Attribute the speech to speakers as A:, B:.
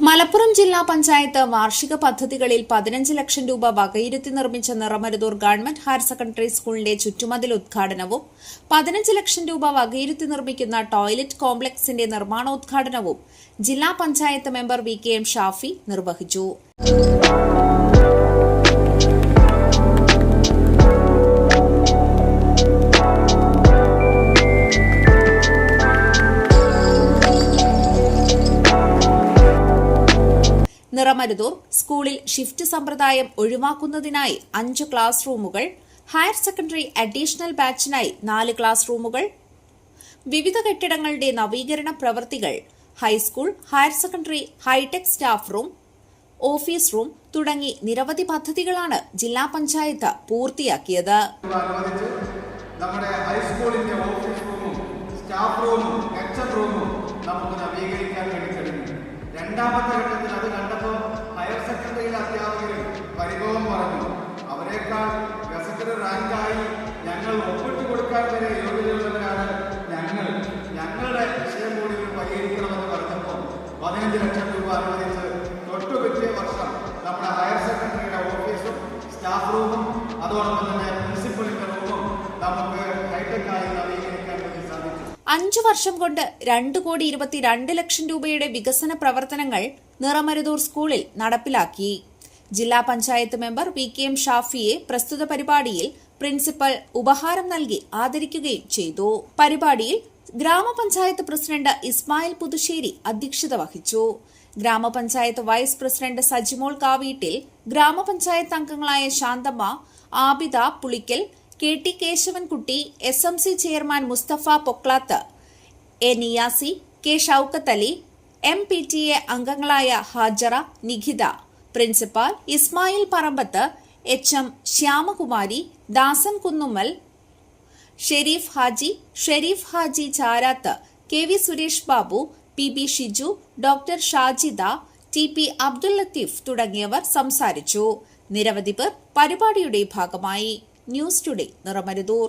A: Malappuram ജില്ലാ പഞ്ചായത്ത് വാർഷിക പദ്ധതികളിൽ പതിനഞ്ച് ലക്ഷം രൂപ വകയിരുത്തി നിർമ്മിച്ച നിറമരുതൂർ ഗവൺമെന്റ് ഹയർ സെക്കൻഡറി സ്കൂളിന്റെ ചുറ്റുമതിൽ ഉദ്ഘാടനവും പതിനഞ്ച് ലക്ഷം രൂപ വകയിരുത്തി നിർമ്മിക്കുന്ന ടോയ്ലറ്റ് കോംപ്ലക്സിന്റെ നിർമ്മാണോദ്ഘാടനവും ജില്ലാ panchayat member V K M Shafi നിർവഹിച്ചു. നിറമരുതൂർ സ്കൂളിൽ ഷിഫ്റ്റ് സമ്പ്രദായം ഒഴിവാക്കുന്നതിനായി അഞ്ച് ക്ലാസ് റൂമുകൾ ഹയർ സെക്കൻഡറി അഡീഷണൽ ബാച്ചിനായി നാല് ക്ലാസ് റൂമുകൾ വിവിധ കെട്ടിടങ്ങളുടെ നവീകരണ പ്രവൃത്തികൾ high school higher secondary hi tech staff room office room തുടങ്ങി നിരവധി പദ്ധതികളാണ് ജില്ലാ പഞ്ചായത്ത് പൂർത്തിയാക്കിയത്.
B: നമ്മുടെ ഹൈസ്കൂളിന്റെ സ്റ്റാഫ് നമുക്ക് രണ്ടാമത്തെ ഘട്ടത്തിൽ അത് കൊടുക്കാൻ വരെ ഞങ്ങൾ ഞങ്ങളുടെ വിഷയം കൂടി പരിഹരിക്കണമെന്ന് പറഞ്ഞപ്പോൾ പതിനഞ്ച് ലക്ഷം രൂപ അനുവദിച്ച് തൊട്ടു പിറ്റേ വർഷം നമ്മുടെ ഹയർ സെക്കൻഡറിയുടെ ഓഫീസും സ്റ്റാഫ് റൂമും അതോടൊപ്പം തന്നെ പ്രിൻസിപ്പളിന്റെ റൂമും നമുക്ക് ഹൈടെക്കായി നവീകരിക്കാൻ
A: അഞ്ചു വർഷം കൊണ്ട് രണ്ടു കോടി ഇരുപത്തിരണ്ട് ലക്ഷം രൂപയുടെ വികസന പ്രവർത്തനങ്ങൾ നിറമരുതൂർ സ്കൂളിൽ നടപ്പിലാക്കി. ജില്ലാ panchayat member V K M ഷാഫിയെ പ്രസ്തുത പരിപാടിയിൽ പ്രിൻസിപ്പൽ ഉപഹാരം നൽകി ആദരിക്കുകയും ചെയ്തു. പരിപാടിയിൽ ഗ്രാമപഞ്ചായത്ത് പ്രസിഡന്റ് ഇസ്മായിൽ പുതുശ്ശേരി അധ്യക്ഷത വഹിച്ചു. ഗ്രാമപഞ്ചായത്ത് വൈസ് പ്രസിഡന്റ് സജിമോൾ കാവീട്ടിൽ ഗ്രാമപഞ്ചായത്ത് അംഗങ്ങളായ Shanthamma Abida Pulikkal K T Keshavankutty S M C chairman Musthafa Pokklath A Niyasi K Shoukath Ali M P T A അംഗങ്ങളായ Hajara Nikhitha principal Ismail Parambath H M Shyamakumari Dasan Kunnummal Sherif Haji Sherif Haji Charath K V Suresh Babu P B Shiju doctor Shajida T P Abdul Latheef തുടങ്ങിയവർ സംസാരിച്ചു. നിരവധി പേർ പരിപാടിയുടെ ഭാഗമായി. News today Niramaruthur.